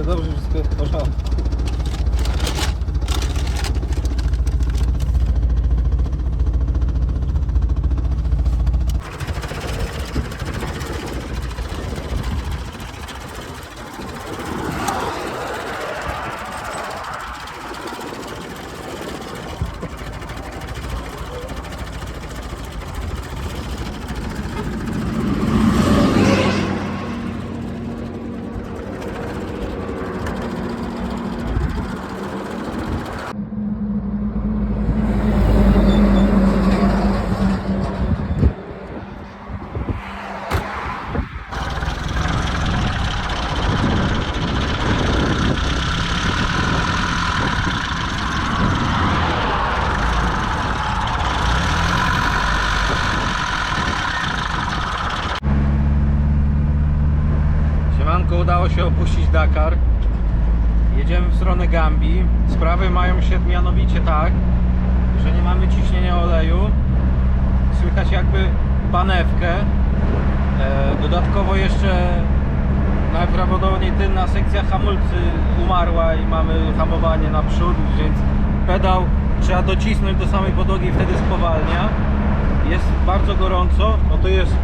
Dobrze, wszystko jest. Jedziemy w stronę Gambii. Sprawy mają się mianowicie tak, że nie mamy ciśnienia oleju. Słychać jakby panewkę. E, dodatkowo jeszcze najprawdopodobniej tylna sekcja hamulcy umarła i mamy hamowanie naprzód, więc pedał trzeba docisnąć do samej podłogi i wtedy spowalnia. Jest bardzo gorąco, no to jest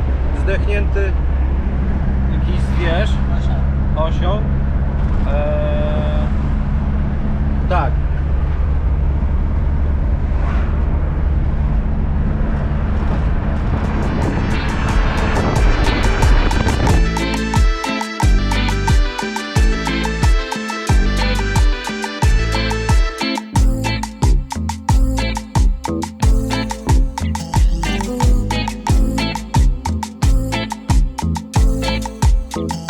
zdechnięty jakiś zwierz, osioł. Eee, Tylko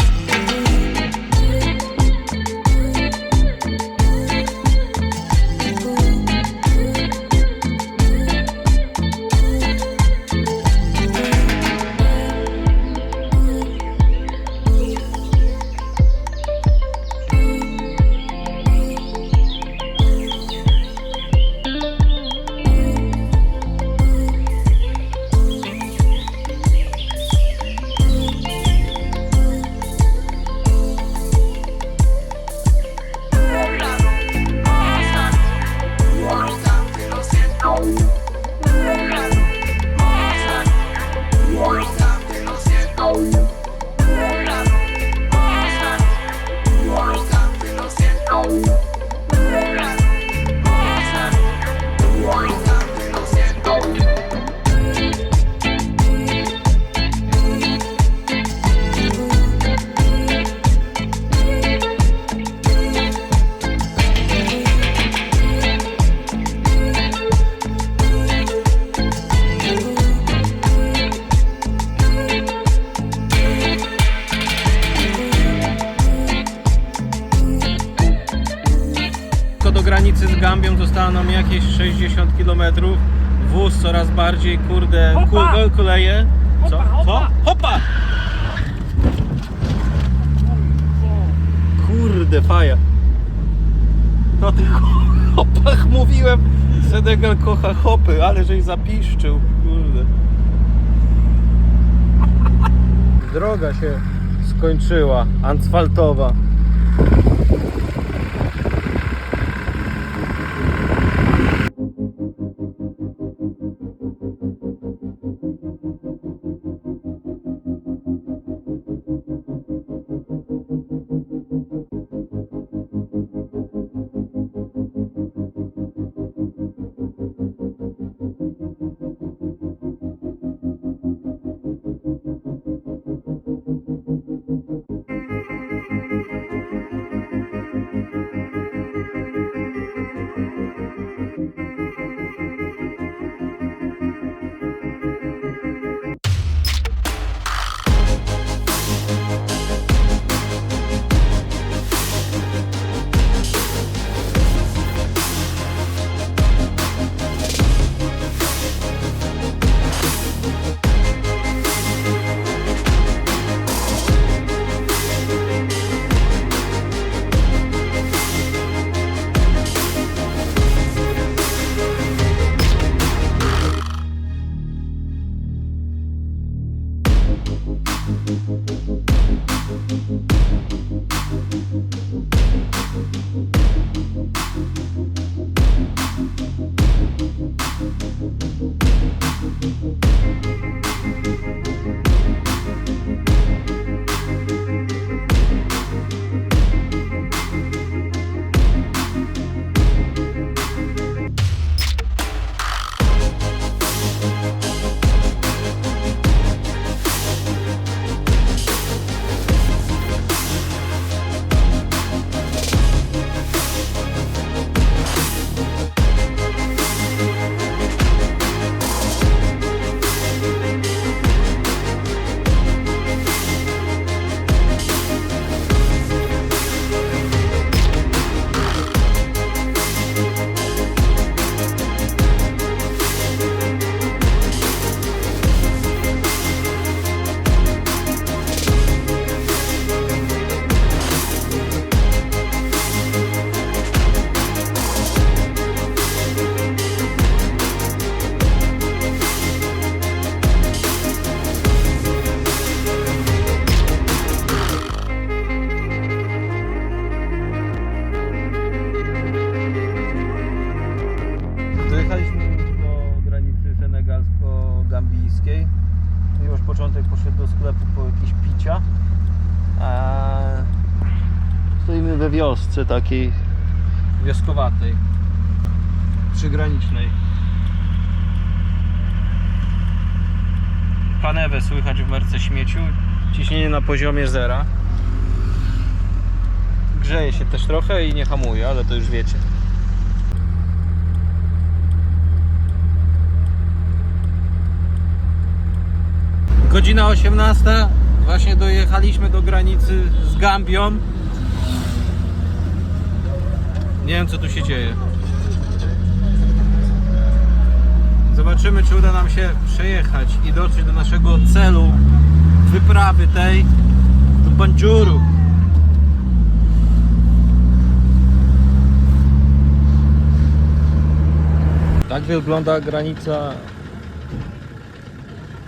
60 km. Wóz coraz bardziej, kurde, Hopa! ku- kuleje. Co? Hopa, Co? hopa! Hopa! Kurde, faja. O tych hopach mówiłem. Senegal kocha hopy, ale żeś zapiszczył. Kurde. Droga się skończyła, asfaltowa. Wiosce takiej wioskowatej, przygranicznej. Panewę słychać w merce śmieciu, ciśnienie na poziomie zera. Grzeje się też trochę i nie hamuje, ale to już wiecie. Godzina 18. Właśnie dojechaliśmy do granicy z Gambią. Nie wiem co tu się dzieje. Zobaczymy czy uda nam się przejechać i dotrzeć do naszego celu wyprawy tej do Banjuru. Tak wygląda granica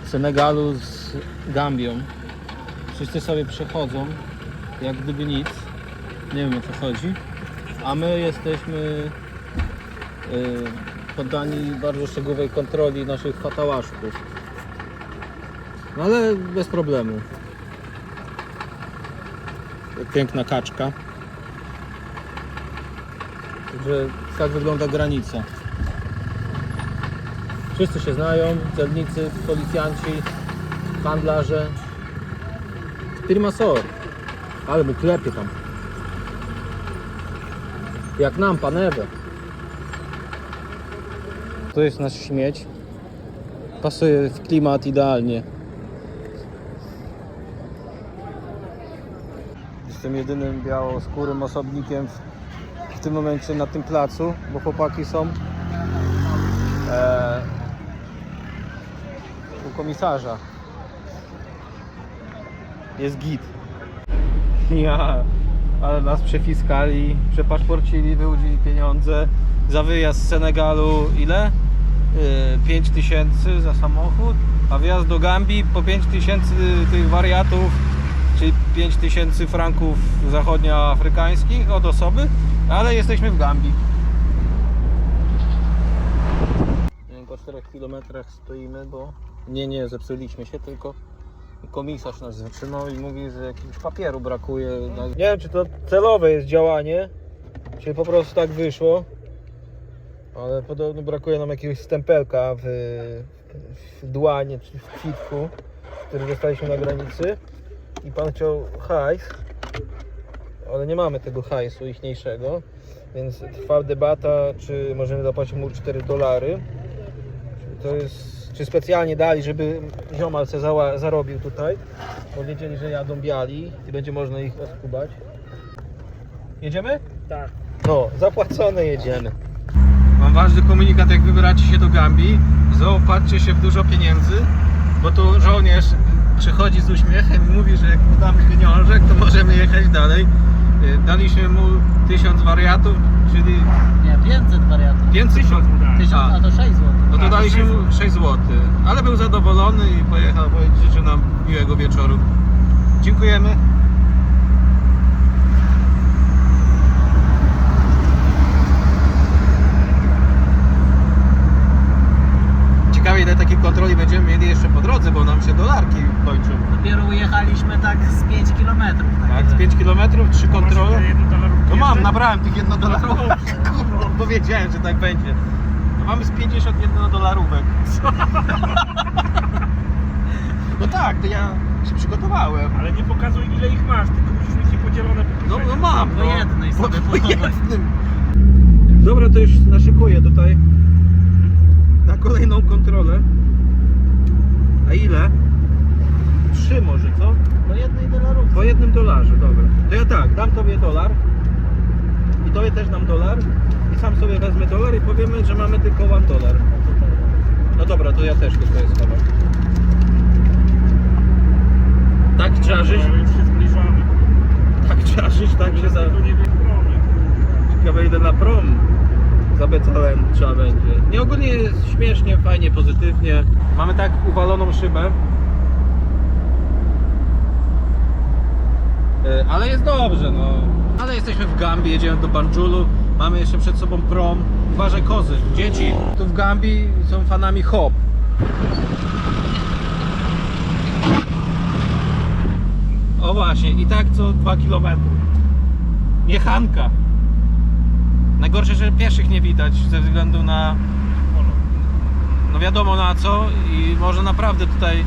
Senegalu z Gambią. Wszyscy sobie przechodzą jak gdyby nic. Nie wiem o co chodzi. A my jesteśmy y, poddani bardzo szczegółowej kontroli naszych fatałaszków. No ale bez problemu. Piękna kaczka. Także tak wygląda granica. Wszyscy się znają, celnicy, policjanci, handlarze. Firma Ale mu klepie tam. Jak nam, panewę. To jest nasz śmieć. Pasuje w klimat idealnie. Jestem jedynym białoskórym osobnikiem w, w tym momencie na tym placu, bo chłopaki są e, u komisarza. Jest git. Ja, ale nas przefiskali, przepaszporcili, wyłudzili pieniądze za wyjazd z Senegalu ile? Yy, 5 tysięcy za samochód, a wjazd do Gambii po 5 tysięcy tych wariatów, czyli 5 tysięcy franków zachodnioafrykańskich od osoby, ale jesteśmy w Gambii. Po 4 kilometrach stoimy, bo nie, nie, zepsuliśmy się, tylko komisarz nas zatrzymał i mówi, że jakiegoś papieru brakuje. Nie wiem, czy to celowe jest działanie, czy po prostu tak wyszło, ale podobno brakuje nam jakiegoś stempelka w, w dłanie, czy w kwitku, który dostaliśmy na granicy i pan chciał hajs, ale nie mamy tego hajsu ichniejszego, więc trwa debata, czy możemy zapłacić mu 4 dolary. To jest, czy specjalnie dali, żeby ziomal se zała, zarobił tutaj. Powiedzieli, że jadą biali i będzie można ich oskubać. Jedziemy? Tak. No, zapłacone jedziemy. Mam ważny komunikat, jak wybieracie się do Gambii, zaopatrzcie się w dużo pieniędzy, bo tu żołnierz przychodzi z uśmiechem i mówi, że jak mu damy pieniążek, to możemy jechać dalej. Y, Daliśmy mu 1000 wariatów, czyli Nie, 500 wariantów. 500 Tysiąc, A. a to 6 zł. No to daliśmy mu 6 zł, ale był zadowolony i pojechał, bo życzył nam miłego wieczoru. Dziękujemy. Ciekawe ile takich kontroli będziemy mieli jeszcze po drodze, bo nam się dolarki kończą. Dopiero ujechaliśmy tak z 5 km. Tak, z 5 km, 3 kontrole. No mam, nabrałem tych jednodolarówek. Kurwa, bo wiedziałem, że tak będzie. No mamy z 50 jednodolarówek. No tak, to ja się przygotowałem. Ale nie pokazuj ile ich masz, tylko musisz mieć je podzielone po No, no mam. Po no. jednej Po- sobie po jednym. Dobra, to już naszykuję tutaj na kolejną kontrolę. A ile? Trzy może, co? Po jednej dolarówce. Po jednym dolarze, dobra. To ja tak, dam tobie dolar tobie też dam dolar i sam sobie wezmę dolar i powiemy, że mamy tylko one dolar. No dobra, to ja też to sobie schowam. Tak zbliżamy. tak żyć, tak się za... Ciekawe idę na prom za Becalem trzeba będzie. Nie ogólnie jest śmiesznie, fajnie, pozytywnie. Mamy tak uwaloną szybę. E, Ale jest dobrze, no. Ale jesteśmy w Gambii, jedziemy do Banjulu. Mamy jeszcze przed sobą prom. Uważaj kozy. Dzieci tu w Gambii są fanami hop. O właśnie, i tak co 2 km. Jechanka. Najgorsze, że pieszych nie widać ze względu na no wiadomo na co i może naprawdę tutaj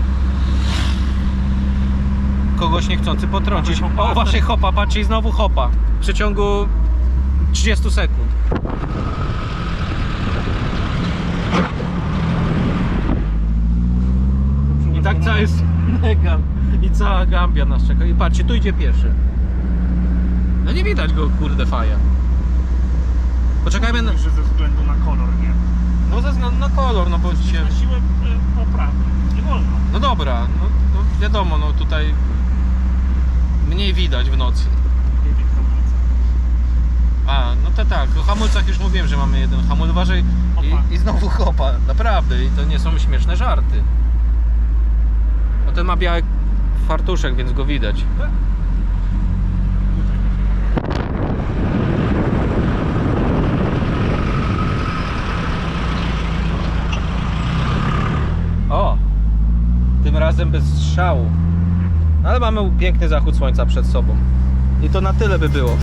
kogoś niechcący potrącić. O właśnie hopa, patrzcie i znowu hopa. W przeciągu 30 sekund. I tak cały jest i cała Gambia nas czeka. I patrzcie, tu idzie pierwszy. No nie widać go, kurde, faja. Poczekajmy na... Że ze względu na kolor, nie? No ze względu na kolor, no bo się... Na siłę e, poprawy. Nie wolno. No dobra, no, no wiadomo, no tutaj mniej widać w nocy. A, no to tak, o hamulcach już mówiłem, że mamy jeden hamul, uważaj i, i znowu hopa, naprawdę i to nie są śmieszne żarty. No ten ma biały fartuszek, więc go widać. O! Tym razem bez strzału. Ale mamy piękny zachód słońca przed sobą. I to na tyle by było.